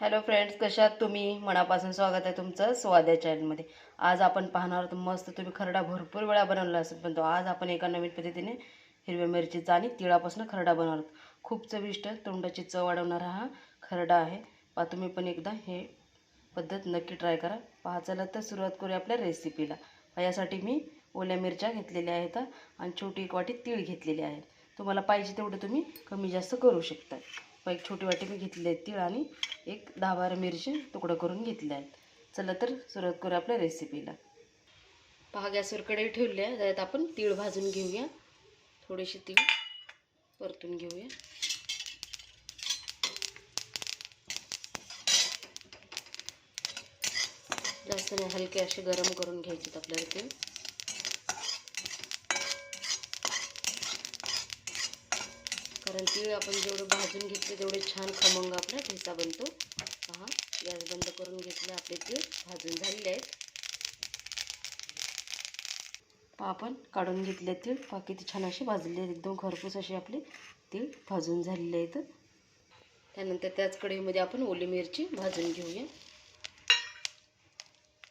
Hello friends कशात तुम्ही? मनापासून स्वागत आहे तुमचं स्वाद्या चॅनलमध्ये आज आपण पाहणार आहोत मस्त तुम्ही खरडा भरपूर वेळा बनवला असेल पण तो आज आपण एका नवीन पद्धतीने हिरव्या मिरचीचा आणि तिळापासून खरडा बनवणार आहोत. खूप चविष्ट तोंडाची चव वाढवणारा हा खरडा आहे. पा तुम्ही पण एकदा हे पद्धत नक्की ट्राय करा. पहा चला तर सुरुवात करूया आपल्या रेसिपीला यासाठी मी ओल्या मिरच्या घेतलेल्या आहेत आणि छोटी एक वाटी तीळ घेतलेली आहे. तुम्हाला पाहिजे तेवढं तुम्ही कमी जास्त करू शकता. एक छोटी वाटी मी घेतली आहे तीळ आणि एक दहा बारा मिरची तुकडं करून घेतले आहेत चला तर सुरुवात करूया आपल्या रेसिपीला पहा गॅसवर कढई ठेवली आहे त्यात आपण तीळ भाजून घेऊया. थोडेसे तीळ परतून घेऊया. जास्त नाही हलके असे गरम करून घ्यायचे आपल्याला तीळ. कारण तीळ आपण जेवढं भाजून घेतले तेवढे छान खमंग आपला ठेचा बनतो. पहा गॅस बंद करून घेतले आपले तीळ भाजून झालेले आहेत. पहा आपण काढून घेतले तीळ पहा किती छान असे भाजलेले आहेत. एकदम खरपूस असे आपले तीळ भाजून झालेले आहेत. त्यानंतर त्याच कढईमध्ये आपण ओली मिरची भाजून घेऊया.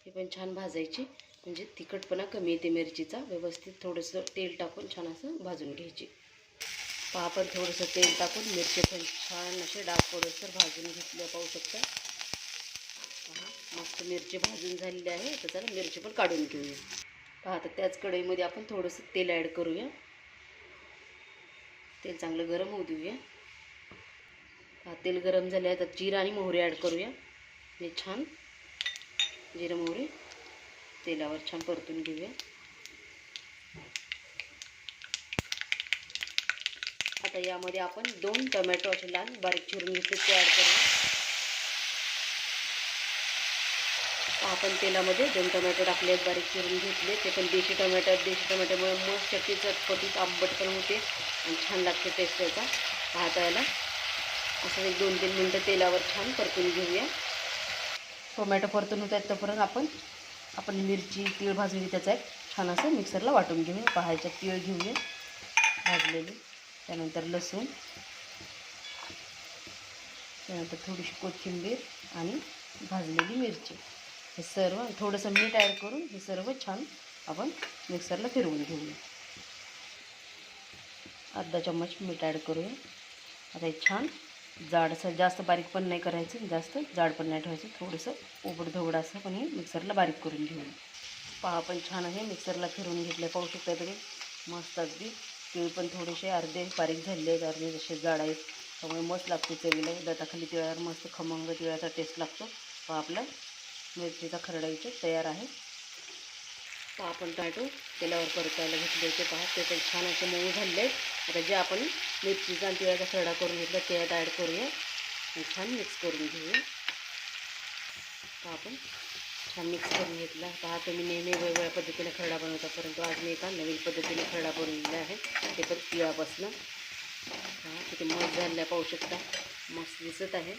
हे पण छान भाजायची. म्हणजे तिखटपणा कमी येते मिरचीचा. व्यवस्थित थोडंसं तेल टाकून छान असं भाजून घ्यायची. आपण थोडंसं तेल टाकून मिरची पण छान असे डाग पडोसर भाजून घेतल्या पाहू शकता. पहा मस्त मिरची भाजून झालेली आहे. तर त्याला मिरची पण काढून घेऊया. पहा आता त्याच कढईमध्ये आपण थोडंसं तेल ॲड करूया. तेल चांगलं गरम होऊ देऊया. पहा तेल गरम झाले आहे. तर जिरा आणि मोहरी ॲड करूया. हे छान जिरं मोहरी तेलावर छान परतून घेऊया. आता यामध्ये आपण दोन टोमॅटो असे लहान बारीक चिरून घेतले ते ॲड करू आपण तेलामध्ये दोन टोमॅटो टाकले आहेत बारीक चिरून घेतले. ते पण देशी टोमॅटो आहेत. देशी टोमॅटोमुळे मस्त चटणी चटपटीत आंबट पण होते आणि छान लागते टेस्ट त्याचा पाहता असं एक दोन तीन मिनटं तेलावर छान परतून घेऊया. टोमॅटो परतून होत आहेत तोपर्यंत आपण आपण मिरची तीळ भाजलेली त्याचा एक छान असं मिक्सरला वाटून घेऊया. पहायच्या तीळ घेऊया. भाजलेली. त्यानंतर लसूण त्यानंतर थोडीशी कोथिंबीर आणि भाजलेली मिरची. हे सर्व थोडंसं मीठ ॲड करून हे सर्व छान आपण मिक्सरला फिरवून घेऊया. अर्धा चम्मच मीठ ॲड करूया. आता हे छान जाडसं जास्त बारीक पण नाही करायचं जास्त जाड पण नाही ठेवायचं. थोडंसं ओबडधोबड असं पण हे मिक्सरला बारीक करून घेऊया. पहा पण छान आहे मिक्सरला फिरवून घेतलं पाहू शकता तुम्ही मस्त अगदी तिळ पण थोडेसे अर्धे बारीक झालेले आहेत अर्धे जसे जाड आहेत. त्यामुळे मस्त लागते चवीला. दाताखाली तिळावर मस्त खमंग तिळाचा टेस्ट लागतो. व आपला मिरचीचा खरडायचे तयार आहे. पहा आपण टोमॅटो तेलावर परतायला घेतले होते पहा. ते पण छान असे मऊ झालेले आहेत. आता जे आपण मिरचीचा आणि तिळाचा खरडा करून घेतला ते यात ॲड करूया. आणि छान मिक्स करून घेऊया. आपण छान मिक्स करून घेतला. पहा तुम्ही नेहमी वेगवेगळ्या पद्धतीने खरडा बनवता परंतु आज मी एका नवीन पद्धतीने खरडा बनवलेला आहे. ते पण तिळापासनं पहा किती मस्त झालेला पाहू शकता. मस्त दिसत आहे.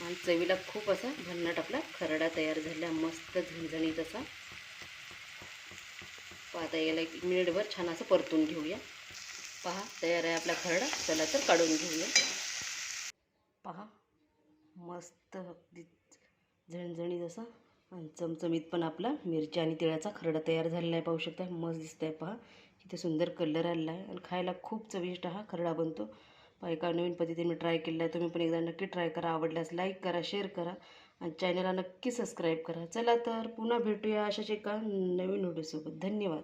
आणि चवीला खूप असा भन्नाट आपला खरडा तयार झाला मस्त झणझणीत असा. पाहता याला एक मिनिटभर छान असं परतून घेऊया. पहा तयार आहे आपला खरडा. चला तर काढून घेऊया. पहा मस्त अगदी झणझणीत असा आणि चमचमीत पण आपला मिरची आणि तिळाचा खरडा तयार झालेला आहे. पाहू शकता मस्त दिसत आहे पहा. किती सुंदर कलर आलेला आहे आणि खायला खूप चविष्ट हा खरडा बनतो. पहा एका नवीन पद्धतीने मी ट्राय केलेला आहे. तुम्ही पण एकदा नक्की ट्राय करा. आवडल्यास लाईक करा शेअर करा आणि चॅनलला नक्की सबस्क्राईब करा. चला तर पुन्हा भेटूया अशाच एका नवीन व्हिडिओसोबत धन्यवाद.